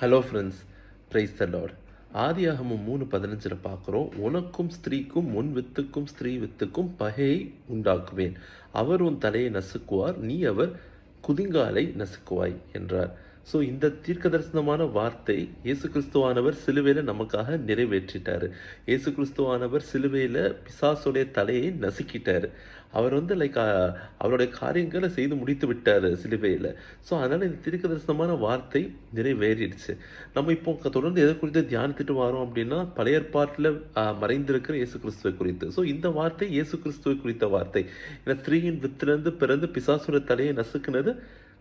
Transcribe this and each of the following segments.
Hello friends praise the lord ஆதியாகமம் மூணு பதினஞ்சில் பார்க்குறோம். உனக்கும் ஸ்திரீக்கும் உன் வித்துக்கும் ஸ்திரீ வித்துக்கும் பகையை உண்டாக்குவேன். அவர் உன் தலையை நசுக்குவார் நீ அவர் குதிங்காலை நசுக்குவாய் என்றார். ஸோ இந்த தீர்க்கதரிசனமான வார்த்தை இயேசு கிறிஸ்துவானவர் சிலுவையில் நமக்காக நிறைவேற்றிட்டார். இயேசு கிறிஸ்துவானவர் சிலுவையில் பிசாசுடைய தலையை நசுக்கிட்டார். அவர் வந்து லைக் அவருடைய காரியங்களை செய்து முடித்து விட்டார் சிலுவையில். ஸோ அதனால் இந்த தீர்க்கதரிசனமான வார்த்தை நிறைவேறிடுச்சு. நம்ம இப்போ தொடர்ந்து எதை குறித்து தியானித்துட்டு வரோம் அப்படின்னா பழைய பாட்டில் மறைந்திருக்கிற இயேசு கிறிஸ்துவை குறித்து. ஸோ இந்த வார்த்தை இயேசு கிறிஸ்துவை குறித்த வார்த்தை. ஏன்னா ஸ்திரீயின் வித்திலிருந்து பிறந்து பிசாசுடைய தலையை நசுக்குனது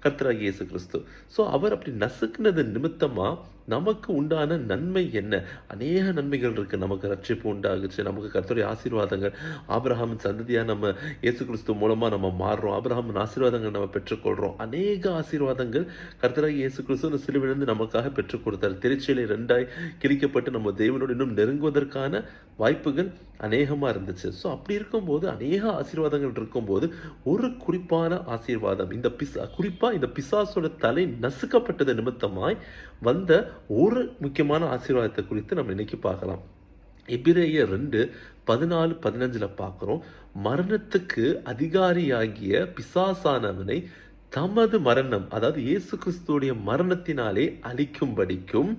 கத்ரா இயேசு கிறிஸ்து ஸோ அவர் அப்படி நசுக்குனது நிமித்தமாக நமக்கு உண்டான நன்மை என்ன? அநேக நன்மைகள் இருக்குது நமக்கு ரட்சிப்பு உண்டாகுச்சு. நமக்கு கர்த்தருடைய ஆசீர்வாதங்கள் ஆபிரஹாமின் சந்ததியாக நம்ம இயேசு கிறிஸ்து மூலமாக நம்ம மாறுறோம். ஆபிரஹாமின் ஆசீர்வாதங்கள் நம்ம பெற்றுக்கொள்கிறோம் அநேக ஆசீர்வாதங்கள் கர்த்தராக இயேசு கிறிஸ்து சிலுவிலிருந்து நமக்காக பெற்றுக் கொடுத்தார். திருச்சியிலே ரெண்டாய் கிழிக்கப்பட்டு நம்ம தெய்வனோடு இன்னும் நெருங்குவதற்கான வாய்ப்புகள் அநேகமாக இருந்துச்சு. ஸோ அப்படி இருக்கும்போது அநேக ஆசீர்வாதங்கள் இருக்கும்போது ஒரு குறிப்பான ஆசீர்வாதம் இந்த பிசா குறிப்பாக இந்த பிசாசோட தலை நசுக்கப்பட்டது நிமித்தமாய் வந்த ஒரு முக்கியமான ஆசீர்வாதத்தை குறித்து நம்ம இன்னைக்கு பார்க்கலாம். எபிரேய ரெண்டு பதினாலு பதினஞ்சில் பார்க்குறோம். மரணத்துக்கு அதிகாரியாகிய பிசாசானவனை தமது மரணம் அதாவது இயேசு கிறிஸ்துடைய மரணத்தினாலே அழிக்கும்படிக்கும்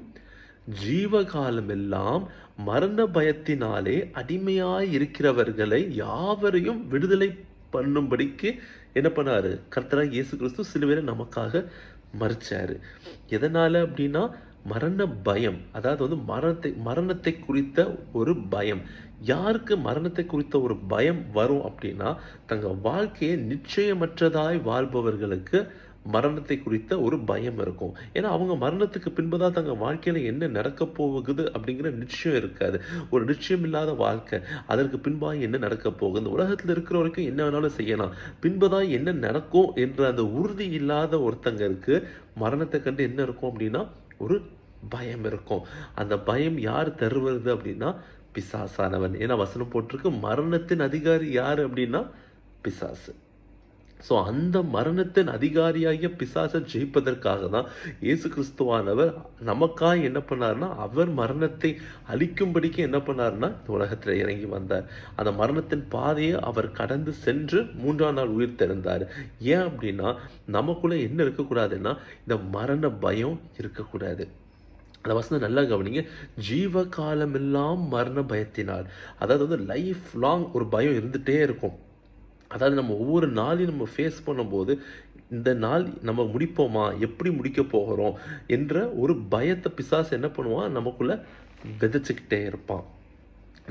ஜீவகாலமெல்லாம் மரண பயத்தினாலே அடிமையாய் இருக்கிறவர்களை யாவரையும் விடுதலை பண்ணும்படிக்கு என்ன பண்ணாரு? கர்த்தராக இயேசு கிறிஸ்து சிலுவையில் நமக்காக மறிச்சாரு எதனால அப்படின்னா மரண பயம் அதாவது வந்து மரணத்தை மரணத்தை குறித்த ஒரு பயம். யாருக்கு மரணத்தை குறித்த ஒரு பயம் வரும் அப்படின்னா தங்கள் வாழ்க்கையை நிச்சயமற்றதாய் வாழ்பவர்களுக்கு மரணத்தை குறித்த ஒரு பயம் இருக்கும். ஏன்னா அவங்க மரணத்துக்கு பின்புதான் தங்கள் வாழ்க்கையில் என்ன நடக்க போகுது அப்படிங்கிற நிச்சயம் இருக்காது. ஒரு நிச்சயம் இல்லாத வாழ்க்கை அதற்கு பின்பாக என்ன நடக்க போகுது? இந்த உலகத்தில் இருக்கிற வரைக்கும் என்ன வேணாலும் செய்யலாம். பின்புதான் என்ன நடக்கும் என்ற அந்த உறுதி இல்லாத ஒருத்தங்களுக்கு மரணத்தை கண்டு என்ன இருக்கும் அப்படின்னா ஒரு பயம் இருக்கும். அந்த பயம் யார் தருவது அப்படின்னா பிசாசானவன். ஏன்னா வசனம் போட்டிருக்கு மரணத்தின் அதிகாரி யார் அப்படின்னா பிசாசு. ஸோ அந்த மரணத்தின் அதிகாரியாகிய பிசாசை ஜெயிப்பதற்காக தான் இயேசு கிறிஸ்துவானவர் நமக்காக என்ன பண்ணார்னா அவர் மரணத்தை அழிக்கும்படிக்கு என்ன பண்ணார்னா இந்த உலகத்தில் இறங்கி வந்தார். அந்த மரணத்தின் பாதையை அவர் கடந்து சென்று மூன்றாம் நாள் உயிர் திறந்தார் ஏன் அப்படின்னா நமக்குள்ளே என்ன இருக்கக்கூடாதுன்னா இந்த மரண பயம் இருக்கக்கூடாது. அந்த வசனம் நல்லா கவனிங்க. ஜீவ காலமெல்லாம் மரண பயத்தினால் அதாவது வந்து லைஃப் லாங் ஒரு பயம் இருந்துகிட்டே இருக்கும். அதாவது நம்ம ஒவ்வொரு நாளையும் நம்ம ஃபேஸ் பண்ணும்போது இந்த நாள் நம்ம முடிப்போமா? எப்படி முடிக்க போகிறோம்? என்ற ஒரு பயத்தை பிசாசு என்ன பண்ணுவான்? நமக்குள்ளே விதைச்சிக்கிட்டே இருப்பான்.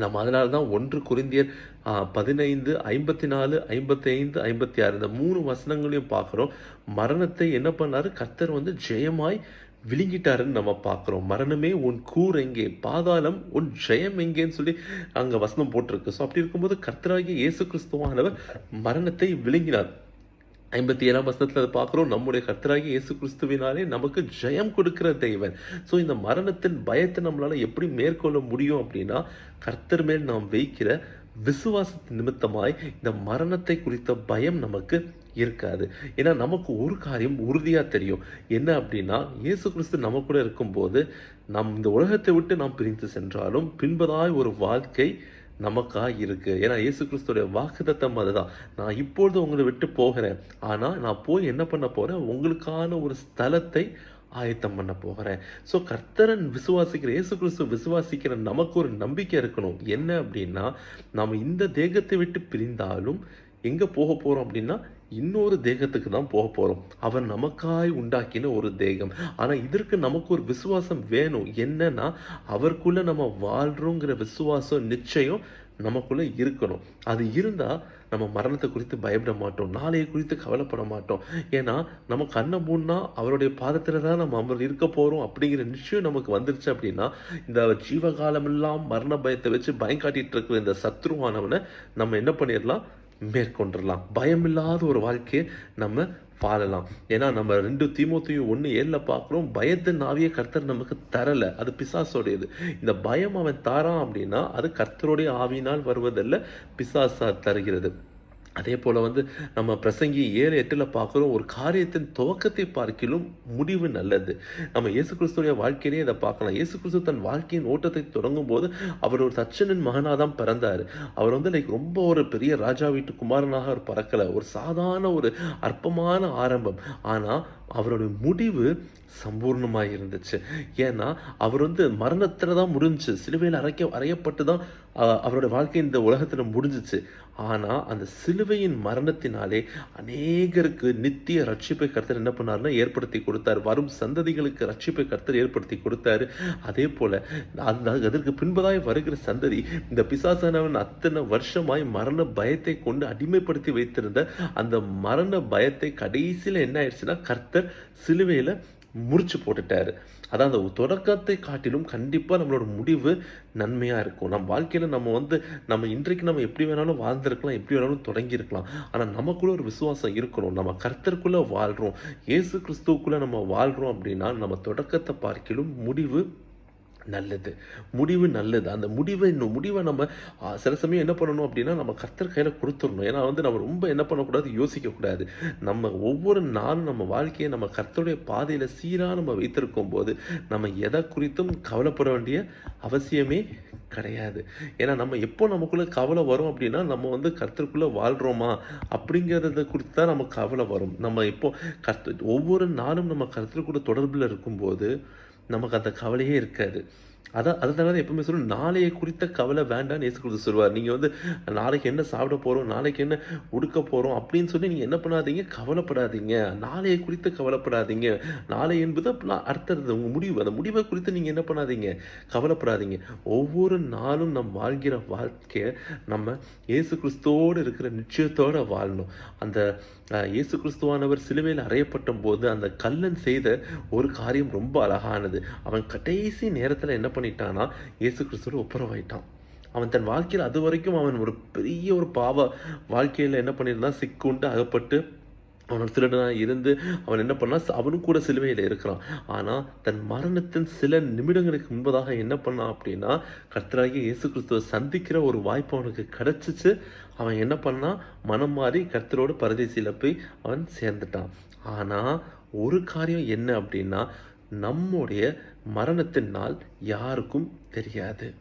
நம்ம அதனால தான் ஒன்று குறிந்தியர் பதினைந்து ஐம்பத்தி நாலு ஐம்பத்தி ஐந்து ஐம்பத்தி ஆறு இந்த மூணு வசனங்களையும் பார்க்குறோம். மரணத்தை என்ன பண்ணாரு? கர்த்தர் வந்து ஜெயமாய் விழுங்கிட்டாருன்னு நம்ம பார்க்குறோம். மரணமே உன் கூர் எங்கே? பாதாளம் உன் ஜெயம் எங்கேன்னு சொல்லி அங்கே வசனம் போட்டிருக்கு. ஸோ அப்படி இருக்கும்போது கர்த்தராகிய இயேசு கிறிஸ்துவானவர் மரணத்தை விழுங்கினார். ஐம்பத்தி ஏழாம் வசனத்தில் அதை பார்க்குறோம். நம்முடைய கர்த்தராகி இயேசு கிறிஸ்துவினாலே நமக்கு ஜெயம் கொடுக்கிற தெய்வன் ஸோ இந்த மரணத்தின் பயத்தை நம்மளால் எப்படி மேற்கொள்ள முடியும் அப்படின்னா கர்த்தர் மேல் நாம் வைக்கிற விசுவாசத்தின் நிமித்தமாய் இந்த மரணத்தை குறித்த பயம் நமக்கு இருக்காது. ஏன்னா நமக்கு ஒரு காரியம் உறுதியாக தெரியும். என்ன அப்படின்னா இயேசு கிறிஸ்து நம்ம கூட இருக்கும்போது நம் இந்த உலகத்தை விட்டு நாம் பிரிந்து சென்றாலும் பின்பதாய் ஒரு வாழ்க்கை நமக்காக இருக்கு. ஏன்னா இயேசு கிறிஸ்துடைய வாக்குதத்தம் அதுதான். நான் இப்பொழுது உங்களை விட்டு போகிறேன். ஆனால் நான் போய் என்ன பண்ண போகிறேன் உங்களுக்கான ஒரு ஸ்தலத்தை ஆயத்தம் பண்ண போகிறேன். ஸோ கர்த்தரன் விசுவாசிக்கிற இயேசு கிறிஸ்து விசுவாசிக்கிற நமக்கு ஒரு நம்பிக்கை இருக்கணும். என்ன அப்படின்னா நம்ம இந்த தேகத்தை விட்டு பிரிந்தாலும் எங்கே போக போகிறோம் அப்படின்னா இன்னொரு தேகத்துக்கு தான் போக போகிறோம் அவர் நமக்காய் உண்டாக்கின ஒரு தேகம். ஆனால் இதற்கு நமக்கு ஒரு விசுவாசம் வேணும். என்னன்னா அவருக்குள்ளே நம்ம வாழ்கிறோங்கிற விசுவாசம் நிச்சயம் நமக்குள்ளே இருக்கணும். அது இருந்தால் நம்ம மரணத்தை குறித்து பயப்பட மாட்டோம். நாளைய குறித்து கவலைப்பட மாட்டோம். ஏன்னா நம்ம கண்ணை மூணா அவருடைய பாதத்தில் தான் நம்ம அமர் இருக்க போகிறோம் அப்படிங்கிற நிச்சயம் நமக்கு வந்துருச்சு அப்படின்னா இந்த ஜீவகாலமெல்லாம் மரண பயத்தை வச்சு பயம் இருக்கிற இந்த சத்ருவானவனை நம்ம என்ன பண்ணிடலாம்? மேற்கொண்டுடலாம் பயமில்லாத ஒரு வாழ்க்கையை நம்ம வாழலாம். ஏன்னா நம்ம ரெண்டு தீமோத்தையும் ஒன்று ஏழில் பார்க்குறோம். பயத்தின் ஆவிய கர்த்தர் நமக்கு தரலை. அது பிசாசோடையது. இந்த பயம் அவன் தாரான் அப்படின்னா அது கர்த்தருடைய ஆவினால் வருவதல்ல பிசாசா தருகிறது. அதே போல் வந்து நம்ம பிரசங்கி ஏழு எட்டில் பார்க்குறோம் ஒரு காரியத்தின் துவக்கத்தை பார்க்கிலும் முடிவு நல்லது. நம்ம இயேசு கிறிஸ்துடைய வாழ்க்கையிலே இதை பார்க்கலாம். இயேசு கிறிஸ்து தன் வாழ்க்கையின் ஓட்டத்தை தொடங்கும் போது அவர் ஒரு தச்சனின் மகனாக தான் பிறந்தார். அவர் வந்து லைக் ரொம்ப ஒரு பெரிய ராஜா வீட்டு குமாரனாக அவர் பறக்கலை. ஒரு சாதாரண ஒரு அற்பமான ஆரம்பம். ஆனால் அவருடைய முடிவு சம்பூர்ணமாக இருந்துச்சு ஏன்னா அவர் வந்து மரணத்தில் தான் முடிஞ்சுச்சு. சிலுவையில் அரைக்க அறையப்பட்டு தான் அவரோட வாழ்க்கை இந்த உலகத்தில் முடிஞ்சிச்சு. ஆனால் அந்த சிலுவையின் மரணத்தினாலே அநேகருக்கு நித்திய ரட்சிப்பை கருத்தர் என்ன பண்ணாருன்னா ஏற்படுத்தி கொடுத்தார். வரும் சந்ததிகளுக்கு ரட்சிப்பை கருத்தர் ஏற்படுத்தி கொடுத்தாரு. அதே போல் அந்த அதற்கு பின்பதாய் வருகிற சந்ததி இந்த பிசாசானவன் அத்தனை வருஷமாய் மரண பயத்தை கொண்டு அடிமைப்படுத்தி வைத்திருந்த அந்த மரண பயத்தை கடைசியில் என்ன ஆயிடுச்சுன்னா கர்த்தர் சிலுவையில் முறிச்சு போட்டுட்டாரு. அதான் அந்த தொடக்கத்தை காட்டிலும் கண்டிப்பாக நம்மளோட முடிவு நன்மையாக இருக்கும். நம்ம வாழ்க்கையில் நம்ம வந்து நம்ம இன்றைக்கு நம்ம எப்படி வேணாலும் வாழ்ந்திருக்கலாம் எப்படி வேணாலும் தொடங்கியிருக்கலாம். ஆனால் நமக்குள்ளே ஒரு விசுவாசம் இருக்கணும். நம்ம கர்த்தருக்குள்ளே வாழ்கிறோம் இயேசு கிறிஸ்துவுக்குள்ளே நம்ம வாழ்கிறோம் அப்படின்னா நம்ம தொடக்கத்தை பார்க்கிலும் முடிவு நல்லது. முடிவு நல்லது. அந்த முடிவை இன்னும் முடிவை நம்ம சில சமயம் என்ன பண்ணணும் அப்படின்னா நம்ம கர்த்தர் கையில் கொடுத்துடணும். ஏன்னா வந்து நம்ம ரொம்ப என்ன பண்ணக்கூடாது? யோசிக்கக்கூடாது. நம்ம ஒவ்வொரு நாளும் நம்ம வாழ்க்கையை நம்ம கர்த்தருடைய பாதையில் சீராக நம்ம வைத்திருக்கும் போது நம்ம எதை குறித்தும் கவலைப்பட வேண்டிய அவசியமே கிடையாது. ஏன்னா நம்ம எப்போ நமக்குள்ளே கவலை வரும் அப்படின்னா நம்ம வந்து கர்த்தருக்குள்ளே வாழ்கிறோமா அப்படிங்கிறத குறித்து தான் நம்ம கவலை வரும். நம்ம இப்போ கர்த்த ஒவ்வொரு நாளும் நம்ம கர்த்தருக்குள்ள தொடர்பில் இருக்கும்போது நமக்கு அந்த கவலையே இருக்காது. அதான் அதை தான் எப்பவுமே சொல்லணும் நாளைய குறித்த கவலை வேண்டான்னு ஏசு கிறிஸ்து சொல்லுவார் நீங்கள் வந்து நாளைக்கு என்ன சாப்பிட போகிறோம் நாளைக்கு என்ன உடுக்க போகிறோம் அப்படின்னு சொல்லி நீங்கள் என்ன பண்ணாதீங்க கவலைப்படாதீங்க. நாளைய குறித்து கவலைப்படாதீங்க. நாளை என்பது அப்படிலாம் அடுத்தது உங்கள் முடிவு. அந்த முடிவை குறித்து நீங்கள் என்ன பண்ணாதீங்க கவலைப்படாதீங்க. ஒவ்வொரு நாளும் நம் வாழ்கிற வாழ்க்கையை நம்ம இயேசு கிறிஸ்துவோடு இருக்கிற நிச்சயத்தோடு வாழணும். அந்த இயேசு கிறிஸ்துவானவர் சிலுவையில் அறையப்பட்ட போது அந்த கல்லன் செய்த ஒரு காரியம் ரொம்ப அழகானது. அவன் கடைசி நேரத்தில் என்ன பண்ணிட்டானா இயேசு கிறிஸ்துவோட ஒப்புரவாயிட்டான். அவன் தன் வாழ்க்கையில் அது வரைக்கும் அவன் ஒரு பெரிய ஒரு பாவ வாழ்க்கையில் என்ன பண்ணியிருந்தான்? சிக்குண்டு அகப்பட்டு அவன் திருடனாக இருந்து அவன் என்ன பண்ணான்? அவனும் கூட சிலுவையில் இருக்கிறான். ஆனால் தன் மரணத்தின் சில நிமிடங்களுக்கு முன்பதாக என்ன பண்ணான் அப்படின்னா கர்த்தராகிய இயேசு கிறிஸ்துவை சந்திக்கிற ஒரு வாய்ப்பு அவனுக்கு கிடைச்சிச்சு. அவன் என்ன பண்ணான்? மனம் மாறி கர்த்தரோடு பரதேசியில் போய் அவன் சேர்ந்துட்டான். ஆனால் ஒரு காரியம் என்ன அப்படின்னா நம்முடைய மரணத்தின் நாள் யாருக்கும் தெரியாது.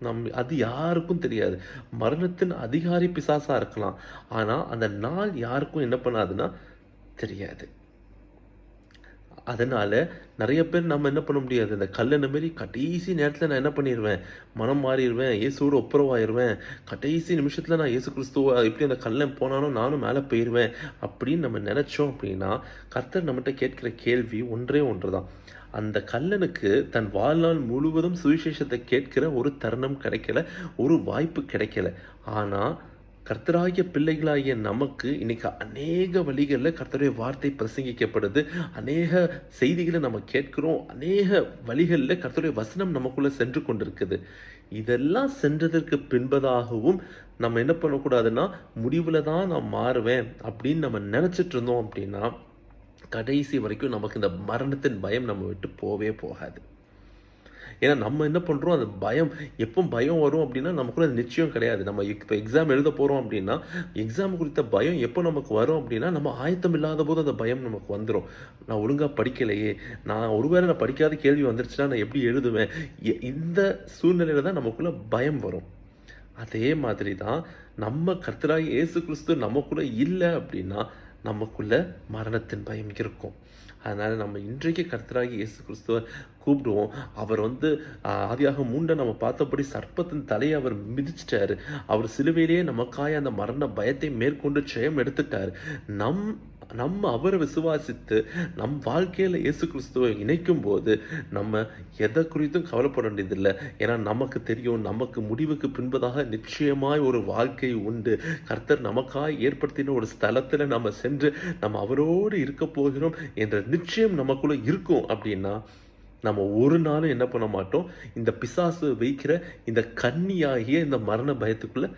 நம் அது யாருக்கும் தெரியாது. மரணத்தின் அதிகாரி பிசாசாக இருக்கலாம். ஆனால் அந்த நாள் யாருக்கும் என்ன பண்ணாதுன்னா தெரியாது. அதனால் நிறைய பேர் நம்ம என்ன பண்ண முடியாது. இந்த கல்லணை மாரி கடைசி நேரத்தில் நான் என்ன பண்ணிடுவேன் மனம் மாறிடுவேன் இயேசுவோடு ஒப்புரவாயிருவேன். கடைசி நிமிஷத்தில் நான் இயேசு கிறிஸ்துவ எப்படி அந்த கல்லன் போனானோ நானும் மேலே போயிடுவேன் அப்படின்னு நம்ம நினச்சோம் அப்படின்னா கர்த்தர் நம்மகிட்ட கேட்கிற கேள்வி ஒன்றே ஒன்று தான் அந்த கல்லனுக்கு தன் வாழ்நாள் முழுவதும் சுவிசேஷத்தை கேட்கிற ஒரு தருணம் கிடைக்கல ஒரு வாய்ப்பு கிடைக்கல. ஆனால் கர்த்தராகிய பிள்ளைகளாகிய நமக்கு இன்னைக்கு அநேக வழிகளில் கர்த்தருடைய வார்த்தை பிரசங்கிக்கப்படுது. அநேக செய்திகளை நம்ம கேட்கிறோம். அநேக வழிகளில் கர்த்தருடைய வசனம் நமக்குள்ளே சென்று கொண்டிருக்குது. இதெல்லாம் சென்றதற்கு பின்பதாகவும் நம்ம என்ன பண்ணக்கூடாதுன்னா முடிவில் தான் நான் மாறுவேன் அப்படின்னு நம்ம நினச்சிட்டு இருந்தோம் அப்படின்னா கடைசி வரைக்கும் நமக்கு இந்த மரணத்தின் பயம் நம்ம விட்டு போவே போகாது. ஏன்னா நம்ம என்ன பண்ணுறோம் அந்த பயம் எப்போ பயம் வரும் அப்படின்னா நமக்குள்ள அது நிச்சயம் கிடையாது. நம்ம இப்போ எக்ஸாம் எழுத போகிறோம் அப்படின்னா எக்ஸாம் குறித்த பயம் எப்போ நமக்கு வரும் அப்படின்னா நம்ம ஆயத்தம் இல்லாத போது அந்த பயம் நமக்கு வந்துடும் நான் ஒழுங்காக படிக்கலையே. நான் ஒருவேளை நான் படிக்காத கேள்வி வந்துருச்சுன்னா நான் எப்படி எழுதுவேன்? எ- இந்த சூழ்நிலையில் தான் நமக்குள்ள பயம் வரும். அதே மாதிரி தான் நம்ம கர்த்தராக இயேசு கிறிஸ்து நமக்குள்ளே இல்லை அப்படின்னா நமக்குள்ள மரணத்தின் பயம் இருக்கும். அதனால் நம்ம இன்றைக்கு கர்த்தராகி இயேசு கிறிஸ்துவ கூப்பிடுவோம். அவர் வந்து ஆதியாக மூண்டை நம்ம பார்த்தபடி சர்ப்பத்தின் தலையை அவர் மிதிச்சிட்டாரு. அவர் சிலுவையிலேயே நமக்காய அந்த மரண பயத்தை மேற்கொண்டு ஜெயம் எடுத்துட்டார். நம் நம்ம அவரை விசுவாசித்து நம் வாழ்க்கையில் இயேசு கிறிஸ்துவை இணைக்கும் போது நம்ம எதை குறித்தும் கவலைப்பட வேண்டியதில்லை. ஏன்னா நமக்கு தெரியும் நமக்கு முடிவுக்கு பின்பதாக நிச்சயமாய் ஒரு வாழ்க்கை உண்டு. கர்த்தர் நமக்காய் ஏற்படுத்தின ஒரு ஸ்தலத்தில் நம்ம சென்று நம்ம அவரோடு இருக்க போகிறோம் என்ற நிச்சயம் நமக்குள்ள இருக்கும் அப்படின்னா நம்ம ஒரு நாளும் என்ன பண்ண மாட்டோம்? இந்த பிசாசு வைக்கிற இந்த கன்னியாகிய இந்த மரண பயத்துக்குள்ள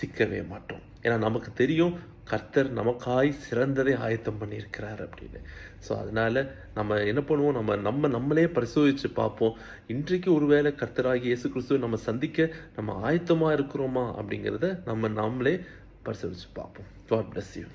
சிக்கவே மாட்டோம். ஏன்னா நமக்கு தெரியும் கர்த்தர் நமக்காய் சிறந்ததை ஆயத்தம் பண்ணியிருக்கிறார் அப்படின்னு. ஸோ அதனால நம்ம என்ன பண்ணுவோம்? நம்ம நம்ம நம்மளே பரிசோதிச்சு பார்ப்போம். இன்றைக்கு ஒருவேளை கர்த்தராகி இயேசு கிறிஸ்துவை நம்ம சந்திக்க நம்ம ஆயத்தமாக இருக்கிறோமா அப்படிங்கிறத நம்ம நாமளே பரிசோதித்து பார்ப்போம். God bless you